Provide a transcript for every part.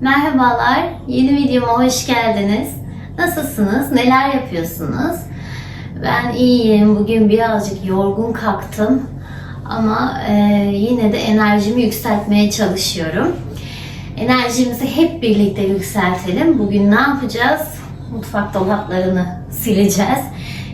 Merhabalar, yeni videoma hoş geldiniz. Nasılsınız, neler yapıyorsunuz? Ben iyiyim, bugün birazcık yorgun kalktım. Ama e, yine de enerjimi yükseltmeye çalışıyorum. Enerjimizi hep birlikte yükseltelim. Bugün ne yapacağız? Mutfak dolaplarını sileceğiz.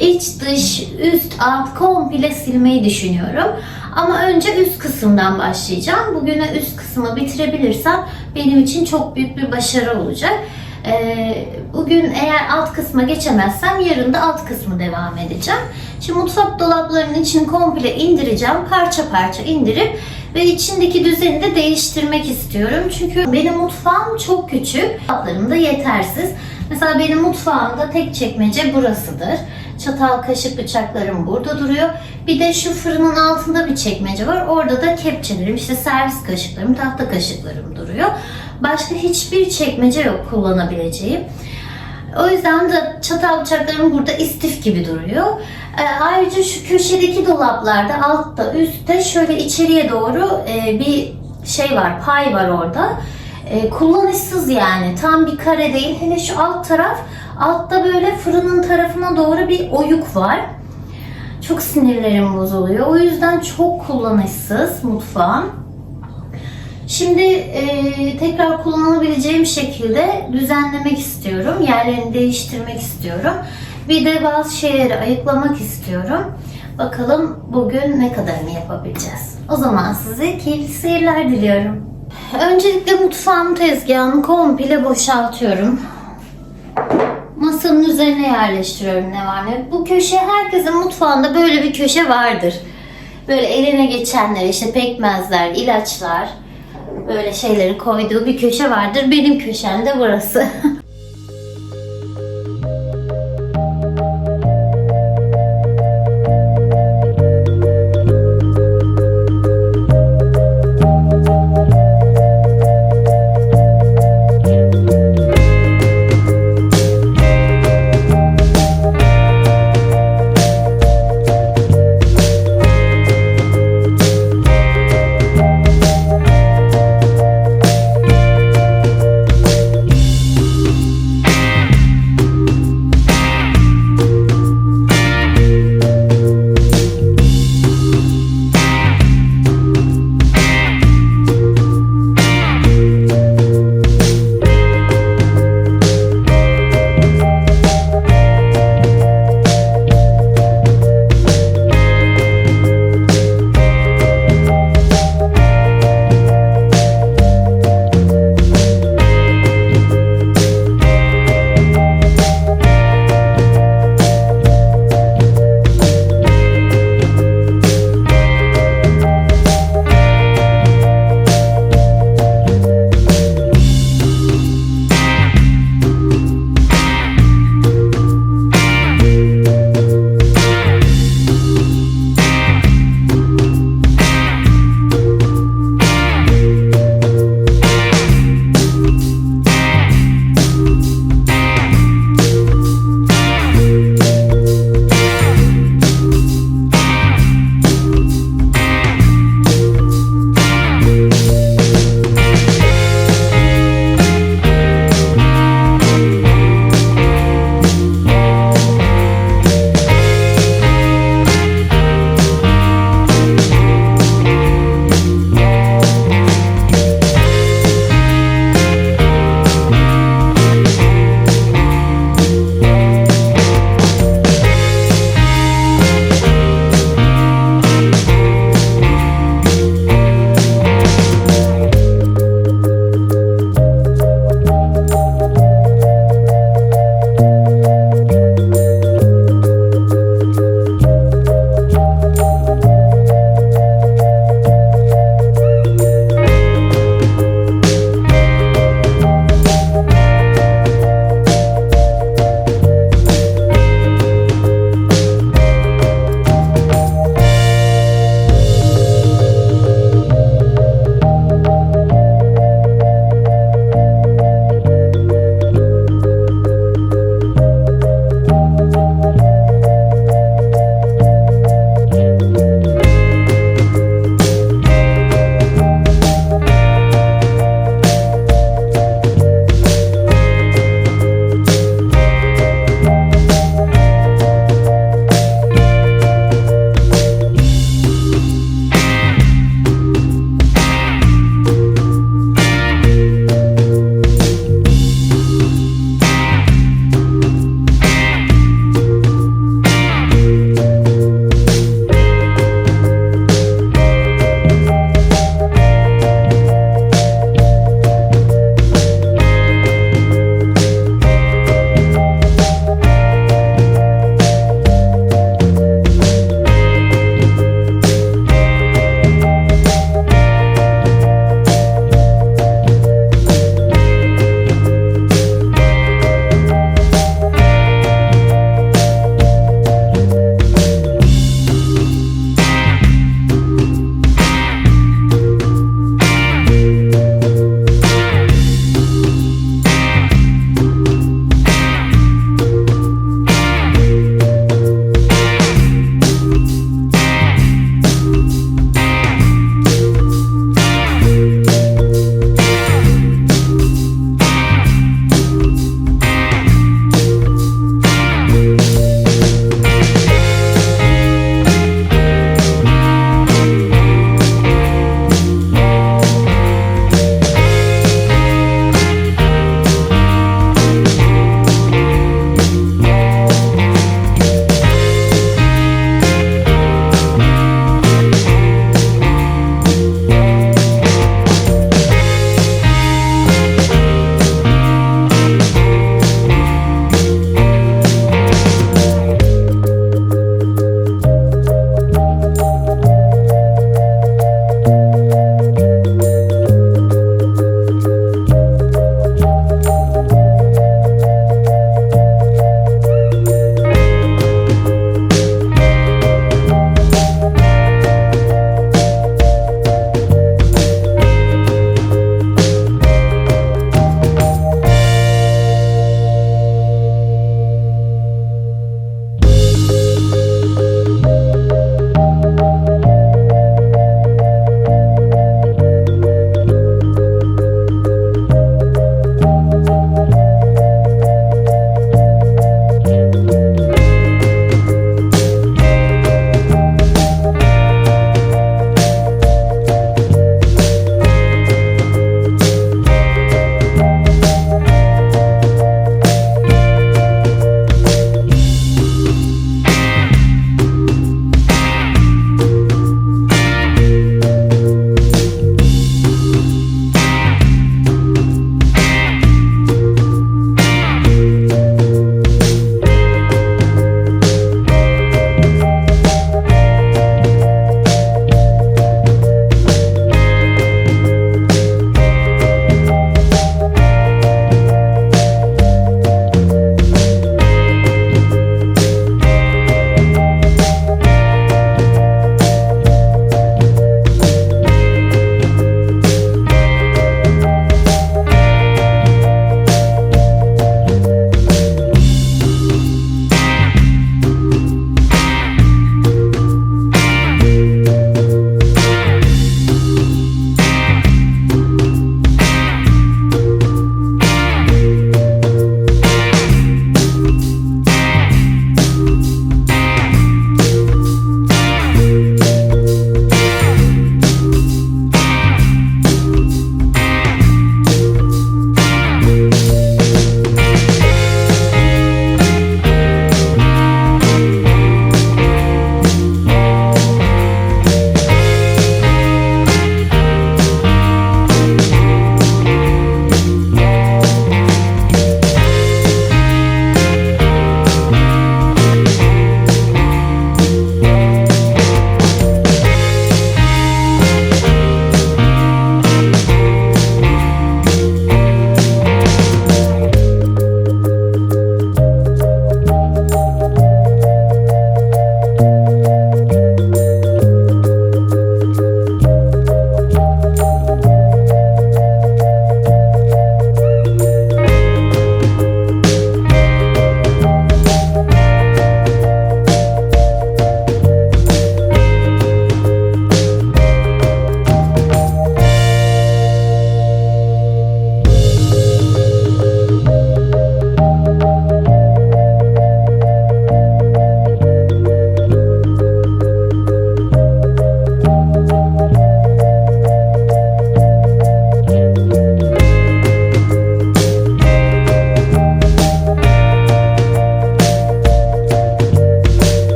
İç, dış, üst, alt komple silmeyi düşünüyorum. Ama önce üst kısımdan başlayacağım. Bugüne üst kısmı bitirebilirsem benim için çok büyük bir başarı olacak. Ee, bugün eğer alt kısma geçemezsem yarın da alt kısmı devam edeceğim. Şimdi mutfak dolaplarının içini komple indireceğim. Parça parça indirip ve içindeki düzeni de değiştirmek istiyorum. Çünkü benim mutfağım çok küçük. Dolaplarım da yetersiz. Mesela benim mutfağımda tek çekmece burasıdır. Çatal, kaşık, bıçaklarım burada duruyor. Bir de şu fırının altında bir çekmece var. Orada da kepçelerim, işte servis kaşıklarım, tahta kaşıklarım duruyor. Başka hiçbir çekmece yok kullanabileceğim. O yüzden de çatal bıçaklarım burada istif gibi duruyor. Ee, ayrıca şu köşedeki dolaplarda altta üstte şöyle içeriye doğru e, bir şey var, pay var orada. E, kullanışsız yani tam bir kare değil. Hele şu alt taraf altta böyle fırının tarafına doğru bir oyuk var. Çok sinirlerim bozuluyor. O yüzden çok kullanışsız mutfağım. Şimdi e, tekrar kullanabileceğim şekilde düzenlemek istiyorum. Yerlerini değiştirmek istiyorum. Bir de bazı şeyleri ayıklamak istiyorum. Bakalım bugün ne kadarını yapabileceğiz. O zaman size keyifli seyirler diliyorum. Öncelikle mutfağım tezgahını komple boşaltıyorum. Masanın üzerine yerleştiriyorum ne var ne. Bu köşe herkesin mutfağında böyle bir köşe vardır. Böyle eline geçenler işte pekmezler, ilaçlar böyle şeyleri koyduğu bir köşe vardır. Benim köşem de burası.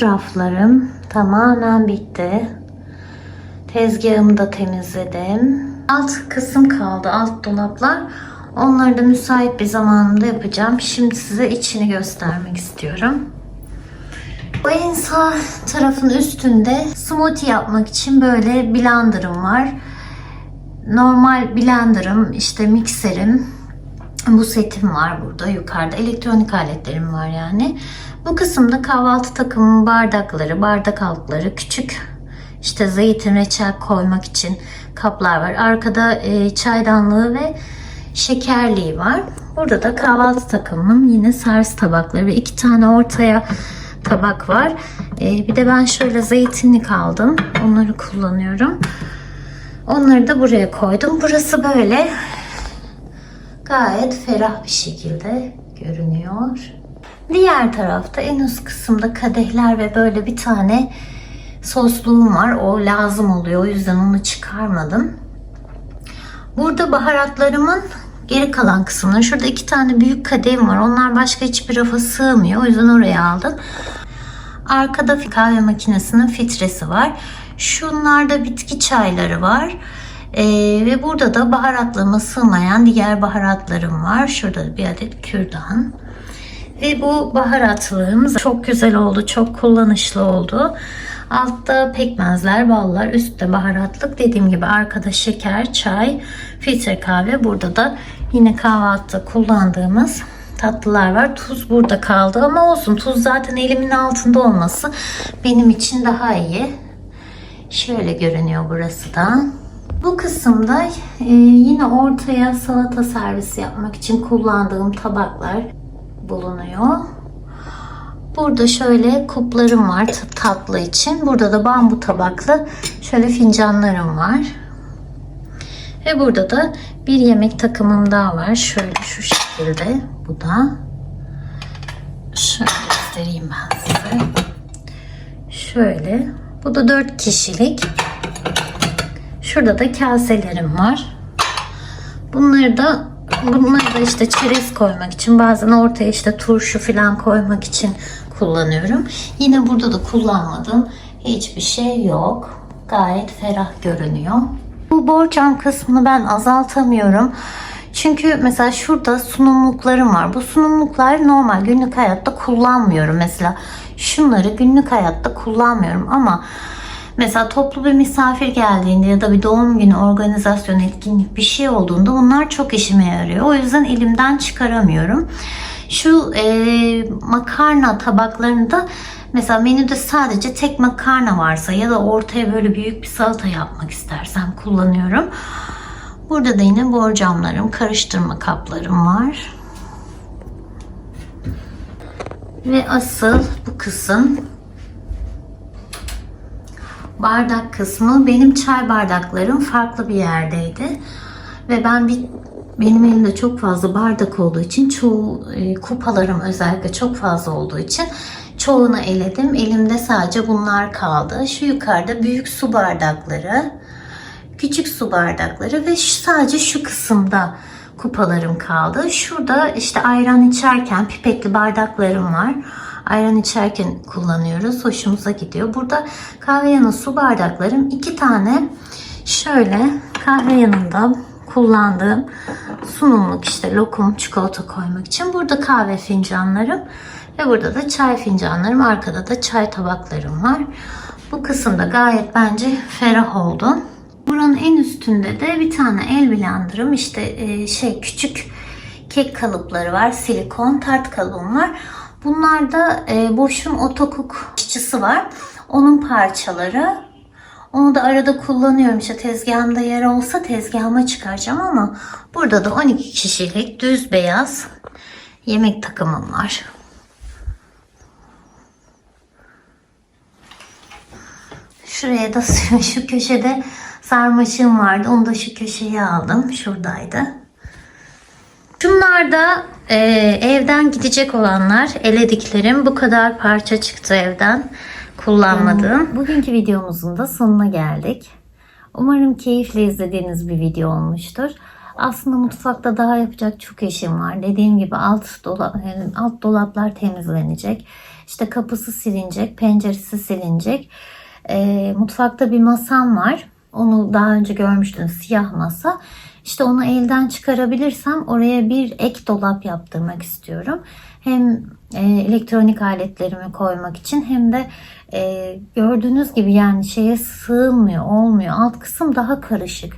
Raflarım tamamen bitti. Tezgahımı da temizledim. Alt kısım kaldı, alt dolaplar. Onları da müsait bir zamanımda yapacağım. Şimdi size içini göstermek istiyorum. En sağ tarafın üstünde smoothie yapmak için böyle blenderım var. Normal blenderım, işte mikserim, bu setim var burada yukarıda. Elektronik aletlerim var yani. Bu kısımda kahvaltı takımı bardakları, bardak altları, küçük işte zeytin reçel koymak için kaplar var. Arkada e, çaydanlığı ve şekerliği var. Burada da kahvaltı takımının yine servis tabakları ve iki tane ortaya tabak var. E, bir de ben şöyle zeytinlik aldım. Onları kullanıyorum. Onları da buraya koydum. Burası böyle gayet ferah bir şekilde görünüyor. Diğer tarafta en üst kısımda kadehler ve böyle bir tane sosluğum var. O lazım oluyor. O yüzden onu çıkarmadım. Burada baharatlarımın geri kalan kısımları. Şurada iki tane büyük kadehim var. Onlar başka hiçbir rafa sığmıyor. O yüzden oraya aldım. Arkada kahve makinesinin filtresi var. Şunlarda bitki çayları var. Ee, ve burada da baharatlığıma sığmayan diğer baharatlarım var. Şurada bir adet kürdan. Ve bu baharatlığım çok güzel oldu. Çok kullanışlı oldu. Altta pekmezler, ballar, üstte baharatlık. Dediğim gibi arkada şeker, çay, filtre kahve. Burada da yine kahvaltıda kullandığımız tatlılar var. Tuz burada kaldı ama olsun. Tuz zaten elimin altında olması benim için daha iyi. Şöyle görünüyor burası da. Bu kısımda e, yine ortaya salata servisi yapmak için kullandığım tabaklar bulunuyor. Burada şöyle kuplarım var tatlı için. Burada da bambu tabaklı şöyle fincanlarım var. Ve burada da bir yemek takımım daha var. Şöyle şu şekilde. Bu da. Şöyle göstereyim ben size. Şöyle. Bu da 4 kişilik. Şurada da kaselerim var. Bunları da bunları da işte çerez koymak için bazen ortaya işte turşu falan koymak için kullanıyorum. Yine burada da kullanmadığım hiçbir şey yok. Gayet ferah görünüyor. Bu borcam kısmını ben azaltamıyorum. Çünkü mesela şurada sunumluklarım var. Bu sunumluklar normal günlük hayatta kullanmıyorum. Mesela şunları günlük hayatta kullanmıyorum ama Mesela toplu bir misafir geldiğinde ya da bir doğum günü organizasyon etkinlik bir şey olduğunda bunlar çok işime yarıyor. O yüzden elimden çıkaramıyorum. Şu e, makarna tabaklarında mesela menüde sadece tek makarna varsa ya da ortaya böyle büyük bir salata yapmak istersem kullanıyorum. Burada da yine borcamlarım, karıştırma kaplarım var. Ve asıl bu kısım bardak kısmı benim çay bardaklarım farklı bir yerdeydi. Ve ben bir benim elimde çok fazla bardak olduğu için çoğu e, kupalarım özellikle çok fazla olduğu için çoğunu eledim. Elimde sadece bunlar kaldı. Şu yukarıda büyük su bardakları, küçük su bardakları ve şu, sadece şu kısımda kupalarım kaldı. Şurada işte ayran içerken pipetli bardaklarım var ayran içerken kullanıyoruz. Hoşumuza gidiyor. Burada kahve yanı su bardaklarım iki tane şöyle kahve yanında kullandığım sunumluk işte lokum çikolata koymak için. Burada kahve fincanlarım ve burada da çay fincanlarım. Arkada da çay tabaklarım var. Bu kısımda gayet bence ferah oldu. Buranın en üstünde de bir tane el blenderım işte e, şey küçük kek kalıpları var. Silikon tart kalıbım var. Bunlarda e, Bosch'un otokuk işçisi var. Onun parçaları. Onu da arada kullanıyorum. İşte tezgahımda yer olsa tezgahıma çıkaracağım ama burada da 12 kişilik düz beyaz yemek takımım var. Şuraya da şu köşede sarmaşığım vardı. Onu da şu köşeye aldım. Şuradaydı. Şunlar da e, evden gidecek olanlar elediklerim. Bu kadar parça çıktı evden kullanmadığım. Bugünkü videomuzun da sonuna geldik. Umarım keyifle izlediğiniz bir video olmuştur. Aslında mutfakta daha yapacak çok işim var. Dediğim gibi alt, dolap, alt dolaplar temizlenecek. İşte kapısı silinecek, penceresi silinecek. Ee, mutfakta bir masam var. Onu daha önce görmüştünüz siyah masa. İşte onu elden çıkarabilirsem oraya bir ek dolap yaptırmak istiyorum. Hem e, elektronik aletlerimi koymak için hem de e, gördüğünüz gibi yani şeye sığmıyor, olmuyor. Alt kısım daha karışık.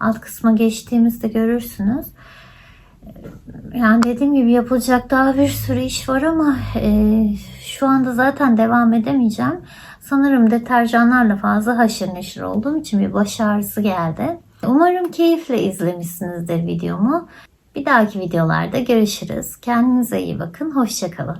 Alt kısma geçtiğimizde görürsünüz. Yani dediğim gibi yapılacak daha bir sürü iş var ama e, şu anda zaten devam edemeyeceğim. Sanırım deterjanlarla fazla haşır neşir olduğum için bir baş ağrısı geldi. Umarım keyifle izlemişsinizdir videomu. Bir dahaki videolarda görüşürüz. Kendinize iyi bakın. Hoşçakalın.